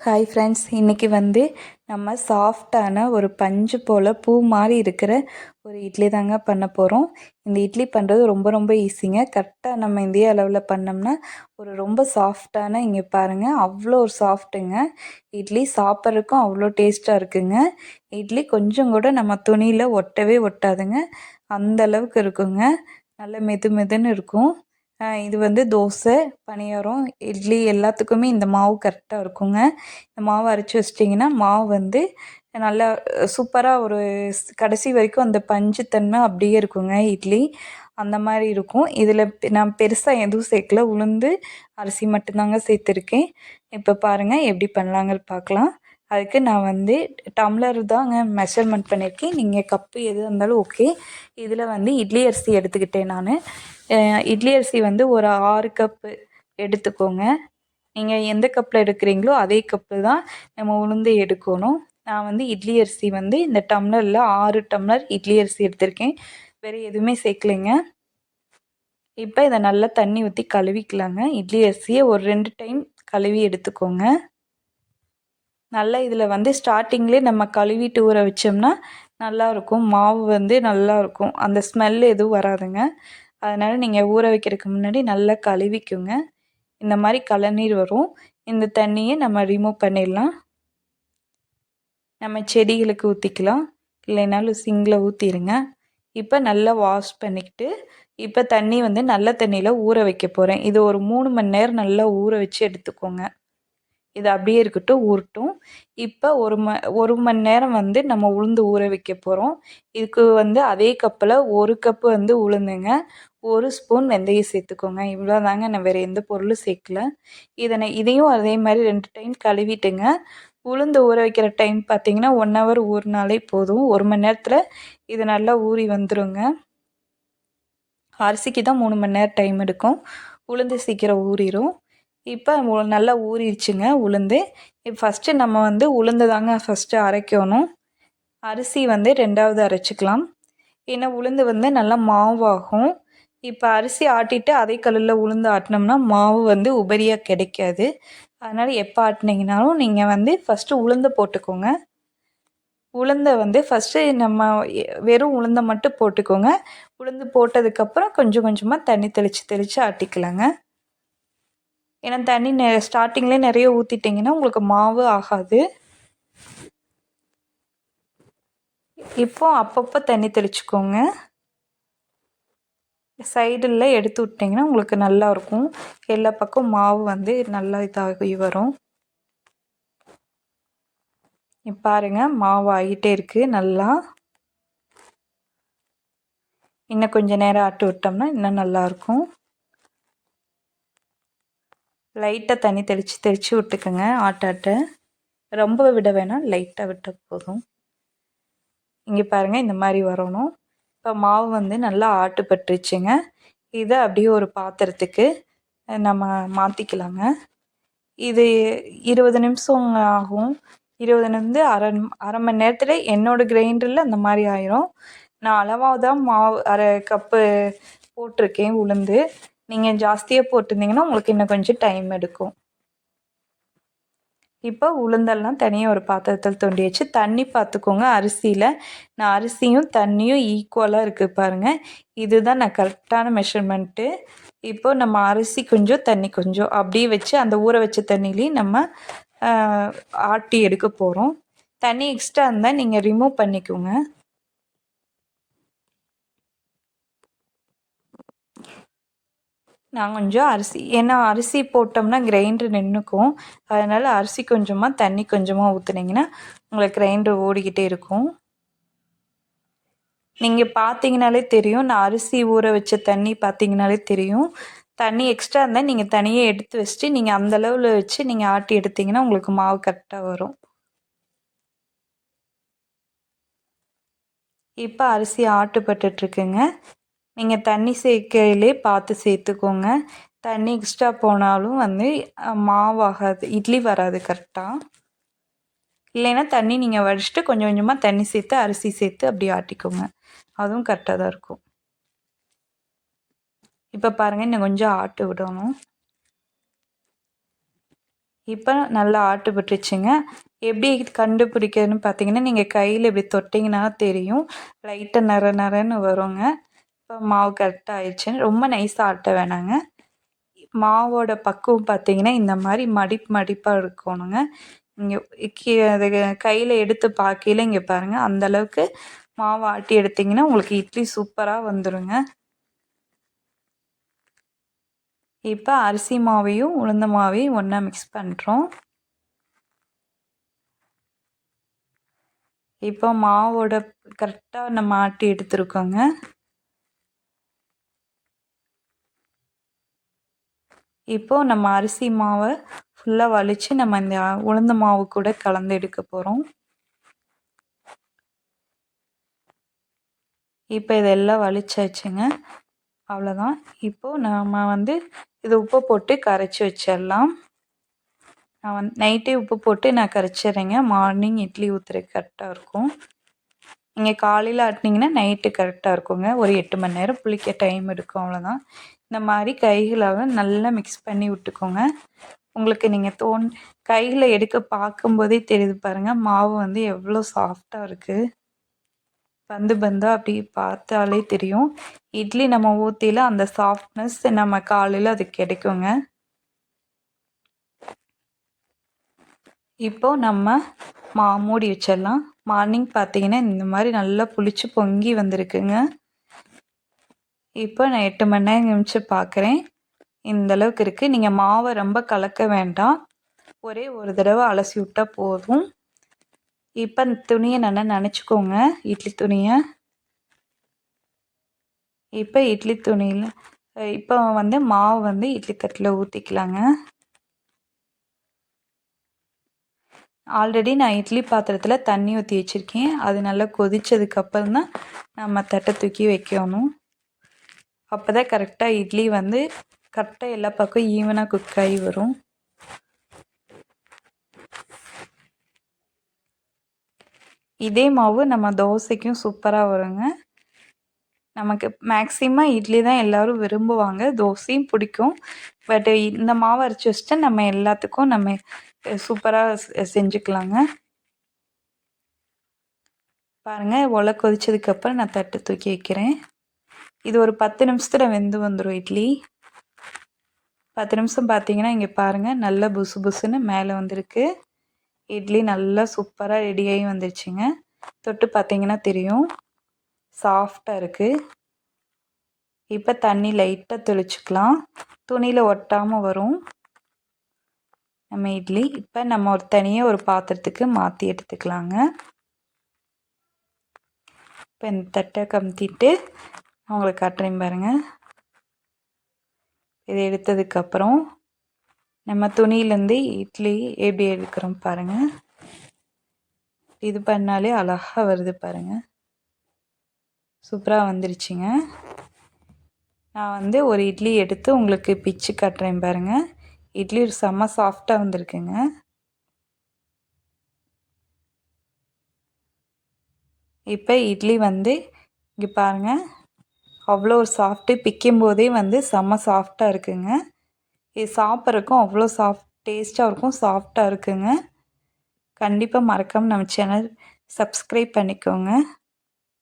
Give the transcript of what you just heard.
Hi friends இன்றைக்கி வந்து நம்ம சாஃப்டான ஒரு பஞ்சு போல் பூ மாதிரி இருக்கிற ஒரு இட்லி தாங்க பண்ண போகிறோம் இந்த இட்லி பண்ணுறது ரொம்ப ரொம்ப ஈஸிங்க கரெக்டாக நம்ம இந்திய அளவில் பண்ணோம்னா ஒரு ரொம்ப சாஃப்டான இங்கே பாருங்கள் அவ்வளோ ஒரு சாஃப்ட்டுங்க இட்லி சாப்பிட்றதுக்கும் அவ்வளோ டேஸ்ட்டாக இருக்குங்க. இட்லி கொஞ்சம் கூட நம்ம துணியில் ஒட்டவே ஒட்டாதுங்க. அந்த அளவுக்கு இருக்குங்க. நல்ல மெது மெதுன்னு இருக்கும். இது வந்து தோசை பணியாரம் இட்லி எல்லாத்துக்குமே இந்த மாவு கரெக்டாக இருக்குங்க. இந்த மாவு அரைச்சி வச்சிட்டிங்கன்னா மாவு வந்து நல்லா சூப்பராக ஒரு கடைசி வரைக்கும் அந்த பஞ்சுத்தன்மை அப்படியே இருக்குங்க இட்லி. அந்த மாதிரி இருக்கும். இதில் நான் பெருசாக எதுவும் சேர்க்கல. உளுந்து அரிசி மட்டும்தாங்க சேர்த்துருக்கேன். இப்போ பாருங்கள் எப்படி பண்ணலாங்கன்னு பார்க்கலாம். அதுக்கு நான் வந்து டம்ளர் தாங்க மெஷர்மெண்ட் பண்ணியிருக்கேன் நீங்கள் கப்பு எது இருந்தாலும் ஓகே இதில் வந்து இட்லி அரிசி எடுத்துக்கிட்டேன் நான். இட்லி அரிசி வந்து ஒரு ஆறு கப்பு எடுத்துக்கோங்க. நீங்கள் எந்த கப்பில் எடுக்கிறீங்களோ அதே கப்பு தான் நம்ம உளுந்து எடுக்கணும். நான் வந்து இட்லி அரிசி வந்து இந்த டம்ளரில் ஆறு டம்ளர் இட்லி அரிசி எடுத்திருக்கேன். வேறு எதுவுமே சேர்க்கலைங்க. இப்போ இதை நல்லா தண்ணி ஊற்றி கழுவிக்கலாங்க. இட்லி அரிசியை ஒரு ரெண்டு டைம் கழுவி எடுத்துக்கோங்க. நல்லா இதில் வந்து ஸ்டார்டிங்லேயே நம்ம கழுவிட்டு ஊற வச்சோம்னா நல்லாயிருக்கும் மாவு வந்து நல்லாயிருக்கும் அந்த ஸ்மெல் எதுவும் வராதுங்க. அதனால் நீங்கள் ஊற வைக்கிறதுக்கு முன்னாடி நல்லா கழுவிக்குங்க. இந்த மாதிரி கலநீர் வரும். இந்த தண்ணியை நம்ம ரிமூவ் பண்ணிடலாம். நம்ம செடிகளுக்கு ஊற்றிக்கலாம் இல்லைனாலும் சிங்கில் ஊற்றிடுங்க இப்போ நல்லா வாஷ் பண்ணிக்கிட்டு இப்போ தண்ணி வந்து நல்ல தண்ணியில் ஊற வைக்க போகிறேன் இது ஒரு மூணு மணி நேரம் நல்லா ஊற வச்சு எடுத்துக்கோங்க. இது அப்படியே இருக்கட்டும் ஊறட்டும் இப்போ ஒரு ம ஒரு மணி நேரம் வந்து நம்ம உளுந்து ஊற வைக்க போகிறோம் இதுக்கு வந்து அதே கப்பில் ஒரு கப்பு வந்து உளுந்துங்க. ஒரு ஸ்பூன் வெந்தயம் சேர்த்துக்கோங்க. இவ்வளோ தாங்க நான் வேறு எந்த பொருளும் சேர்க்கல. இதனை இதையும் அதே மாதிரி ரெண்டு டைம் கழுவிட்டுங்க. உளுந்து ஊற வைக்கிற டைம் பார்த்தீங்கன்னா ஒன் ஹவர் ஊறினாலே போதும். ஒரு மணி நேரத்தில் இது நல்லா ஊறி வந்துடுங்க அரிசிக்கு தான் மூணு மணி நேரம் டைம் எடுக்கும். உளுந்து சீக்கிரம் ஊறிடும் இப்போ நல்லா ஊறிடுச்சுங்க உளுந்து. ஃபஸ்ட்டு நம்ம வந்து உளுந்து தாங்க ஃபஸ்ட்டு அரைக்கணும். அரிசி வந்து ரெண்டாவது அரைச்சிக்கலாம். ஏன்னா உளுந்து வந்து நல்லா மாவாகும். இப்போ அரிசி ஆட்டிட்டு அதே கல்லில் உளுந்து ஆட்டினோம்னா மாவு வந்து உபரியாக கிடைக்காது. அதனால் எப்போ ஆட்டினீங்கனாலும் நீங்கள் வந்து ஃபஸ்ட்டு உளுந்து போட்டுக்கோங்க. உளுந்தை வந்து ஃபஸ்ட்டு நம்ம வெறும் உளுந்தை மட்டும் போட்டுக்கோங்க. உளுந்து போட்டதுக்கப்புறம் கொஞ்சம் கொஞ்சமாக தண்ணி தெளித்து தெளித்து ஆட்டிக்கலாங்க. ஏன்னா தண்ணி நெ ஸ்டார்டிங்லேயே நிறைய ஊற்றிட்டிங்கன்னா உங்களுக்கு மாவு ஆகாது. இப்போ அப்பப்போ தண்ணி தெளிச்சுக்கோங்க. சைடில் எடுத்து விட்டிங்கன்னா உங்களுக்கு நல்லா இருக்கும். எல்லா பக்கம் மாவு வந்து நல்லா இதாகி வரும். பாருங்கள் மாவு ஆகிட்டே இருக்குது நல்லா. இன்னும் கொஞ்சம் நேரம் ஆட்டி விட்டோம்னா இன்னும் நல்லாயிருக்கும் லைட்டாக தண்ணி தெளித்து தெளித்து விட்டுக்கோங்க. ஆட்டாட்டை ரொம்ப விட வேணாம். லைட்டாக விட்டால் போதும். இங்கே பாருங்கள் இந்த மாதிரி வரணும். இப்போ மாவு வந்து நல்லா ஆட்டுப்பட்டுருச்சுங்க. இதை அப்படியே ஒரு பாத்திரத்துக்கு நம்ம மாற்றிக்கலாங்க இது இருபது நிமிஷம் ஆகும். இருபதுலேருந்து அரை அரை மணி நேரத்தில் என்னோடய கிரைண்டரில் அந்த மாதிரி ஆயிரும். நான் அளவாக தான் மாவு அரை கப்பு போட்டிருக்கேன் உளுந்து. நீங்கள் ஜாஸ்தியாக போட்டிருந்தீங்கன்னா உங்களுக்கு இன்னும் கொஞ்சம் டைம் எடுக்கும். இப்போ உளுந்தெல்லாம் தனியாக ஒரு பாத்திரத்தில் தோண்டி வச்சு தண்ணி பார்த்துக்கோங்க அரிசியில் நான் அரிசியும் தண்ணியும் ஈக்குவலாக இருக்குது பாருங்கள் இதுதான் நான் கரெக்டான மெஷர்மெண்ட்டு இப்போ நம்ம அரிசி கொஞ்சம் தண்ணி கொஞ்சம் அப்படியே வச்சு அந்த ஊற வச்ச தண்ணிலையும் நம்ம ஆட்டி எடுக்க போகிறோம் தண்ணி எக்ஸ்ட்ரா இருந்தால் நீங்கள் ரிமூவ் பண்ணிக்கோங்க. நான் கொஞ்சம் அரிசி ஏன்னா அரிசி போட்டோம்னா கிரைண்டர் நின்றுக்கும் அதனால் அரிசி கொஞ்சமாக தண்ணி கொஞ்சமாக ஊற்றுனீங்கன்னா உங்களுக்கு கிரைண்டர் ஓடிக்கிட்டே இருக்கும். நீங்கள் பார்த்தீங்கனாலே தெரியும். நான் அரிசி ஊற வச்ச தண்ணி பார்த்தீங்கனாலே தெரியும். தண்ணி எக்ஸ்ட்ரா இருந்தால் நீங்கள் தனியாக எடுத்து வச்சுட்டு நீங்கள் அந்த அளவில் வச்சு நீங்கள் ஆட்டி எடுத்திங்கன்னா உங்களுக்கு மாவு கரெக்டாக வரும். இப்போ அரிசி ஆட்டுப்பட்டுட்ருக்குங்க நீங்கள் தண்ணி சேர்க்கையிலே பார்த்து சேர்த்துக்கோங்க. தண்ணி எக்ஸ்ட்ரா போனாலும் வந்து மாவாகாது இட்லி வராது கரெக்டாக இல்லைன்னா தண்ணி நீங்கள் வடிச்சிட்டு கொஞ்சம் கொஞ்சமாக தண்ணி சேர்த்து அரிசி சேர்த்து அப்படி ஆட்டிக்கோங்க. அதுவும் கரெக்டாக தான் இருக்கும். இப்போ பாருங்கள் இன்னும் கொஞ்சம் ஆட்டு விடணும். இப்போ நல்லா ஆட்டு விட்டுருச்சுங்க. எப்படி கண்டுபிடிக்கிறதுன்னு பார்த்தீங்கன்னா நீங்கள் கையில் இப்படி தொட்டிங்கன்னா தெரியும். லைட்டாக நர நரன்னு வருங்க. இப்போ மாவு கரெக்டாக ஆயிடுச்சுன்னு ரொம்ப நைஸாக ஆட்ட வேணாங்க. மாவோட பக்குவம் பார்த்தீங்கன்னா இந்த மாதிரி மடிப்பு மடிப்பாக இருக்கணுங்க. இங்கே அது கையில் எடுத்து பார்க்கையில இங்கே பாருங்கள் அந்தளவுக்கு மாவு ஆட்டி எடுத்திங்கன்னா உங்களுக்கு இட்லி சூப்பராக வந்துடுங்க இப்போ அரிசி மாவையும் உளுந்த மாவையும் ஒன்றா மிக்ஸ் பண்ணுறோம் இப்போ மாவோட கரெக்டாக நம்ம ஆட்டி எடுத்துருக்கோங்க. இப்போது நம்ம அரிசி மாவை ஃபுல்லாக வலித்து நம்ம இந்த உளுந்த மாவு கூட கலந்து எடுக்க போகிறோம் இப்போ இதெல்லாம் வலிச்சாச்சுங்க. அவ்வளோதான் இப்போது நம்ம வந்து இது உப்பு போட்டு கரைச்சி வச்சிடலாம். நான் வந்து நைட்டே உப்பு போட்டு நான் கரைச்சிட்றேங்க. மார்னிங் இட்லி ஊற்றுறதுக்கு கரெக்டாக இருக்கும். நீங்கள் காலையில் ஆட்டினீங்கன்னா நைட்டு கரெக்டாக இருக்குங்க. ஒரு எட்டு மணி நேரம் புளிக்க டைம் எடுக்கும் அவ்வளோதான் இந்த மாதிரி கைகளாக நல்லா மிக்ஸ் பண்ணி விட்டுக்கோங்க. உங்களுக்கு நீங்கள் தோன் கையில் எடுக்க பார்க்கும்போதே தெரியுது பாருங்கள் மாவு வந்து எவ்வளோ சாஃப்டாக இருக்குது பந்து பந்தாக அப்படி பார்த்தாலே தெரியும். இட்லி நம்ம ஊற்றியில் அந்த சாஃப்ட்னஸ் நம்ம காலையில் அது கிடைக்குங்க. இப்போது நம்ம மா மூடி வச்சிடலாம். மார்னிங் பார்த்தீங்கன்னா இந்த மாதிரி நல்லா புளிச்சு பொங்கி வந்திருக்குங்க. இப்போ நான் எட்டு மணி நேரம் நிமிச்சு பார்க்குறேன். இந்தளவுக்கு இருக்குது நீங்கள் மாவை ரொம்ப கலக்க வேண்டாம். ஒரே ஒரு தடவை அலசி விட்டால் போதும். இப்போ துணியை நல்லா நினச்சிக்கோங்க. இட்லி துணியை. இப்போ இட்லி துணியில் இப்போ வந்து மாவு வந்து இட்லி தட்டில் ஊற்றிக்கலாங்க ஆல்ரெடி நான் இட்லி பாத்திரத்தில் தண்ணி ஊற்றி வச்சுருக்கேன். அது நல்லா கொதித்ததுக்கப்புறம் தான் நம்ம தட்டை தூக்கி வைக்கணும். அப்போ தான் கரெக்டாக இட்லி வந்து கரெக்டாக எல்லா பக்கம் ஈவனாக குக் ஆகி வரும். இதே மாவு நம்ம தோசைக்கும் சூப்பராக வருங்க. நமக்கு மேக்ஸிமம் இட்லி தான் எல்லோரும் விரும்புவாங்க. தோசையும் பிடிக்கும். பட் இந்த மாவு அரைச்சி வச்சுட்டு நம்ம எல்லாத்துக்கும் நம்ம சூப்பராக செஞ்சுக்கலாங்க. பாருங்கள் ஒலை கொதிச்சதுக்கப்புறம் நான் தட்டு தூக்கி வைக்கிறேன். இது ஒரு பத்து நிமிஷத்தில் வெந்து வந்துடும் இட்லி. பத்து நிமிஷம் பார்த்தீங்கன்னா இங்கே பாருங்கள் நல்லா புசு புசுன்னு மேலே வந்திருக்கு. இட்லி நல்லா சூப்பராக ரெடியாகி வந்துருச்சுங்க. தொட்டு பார்த்தீங்கன்னா தெரியும். சாஃப்டாக இருக்குது இப்போ தண்ணி லைட்டாக தெளிச்சுக்கலாம். துணியில் ஒட்டாமல் வரும். நம்ம இட்லி இப்போ நம்ம ஒரு தனியாக ஒரு பாத்திரத்துக்கு மாற்றி எடுத்துக்கலாங்க. இப்போ இந்த தட்டை கமுத்திட்டு அவங்களுக்கு காட்டுறேன் பாருங்கள் இதை எடுத்ததுக்கப்புறம் நம்ம துணியிலேருந்து இட்லி எப்படி எடுக்கிறோம் பாருங்கள் இது பண்ணாலே அழகாக வருது பாருங்கள் சூப்பராக வந்துருச்சுங்க. நான் வந்து ஒரு இட்லி எடுத்து உங்களுக்கு பிச்சு கட்டுறேன் பாருங்கள் இட்லி செம்ம சாஃப்டாக வந்திருக்குங்க. இப்போ இட்லி வந்து இங்கே பாருங்கள் அவ்வளோ ஒரு சாஃப்ட்டு பிக்கும் போதே வந்து செம்ம சாஃப்டாக இருக்குங்க. இது சாப்பிட்றக்கும் அவ்வளோ சாஃப்ட் டேஸ்ட்டாக இருக்கும் சாஃப்டாக இருக்குங்க. கண்டிப்பாக மறக்காமல் நம்ம சேனல் சப்ஸ்கிரைப் பண்ணிக்கோங்க.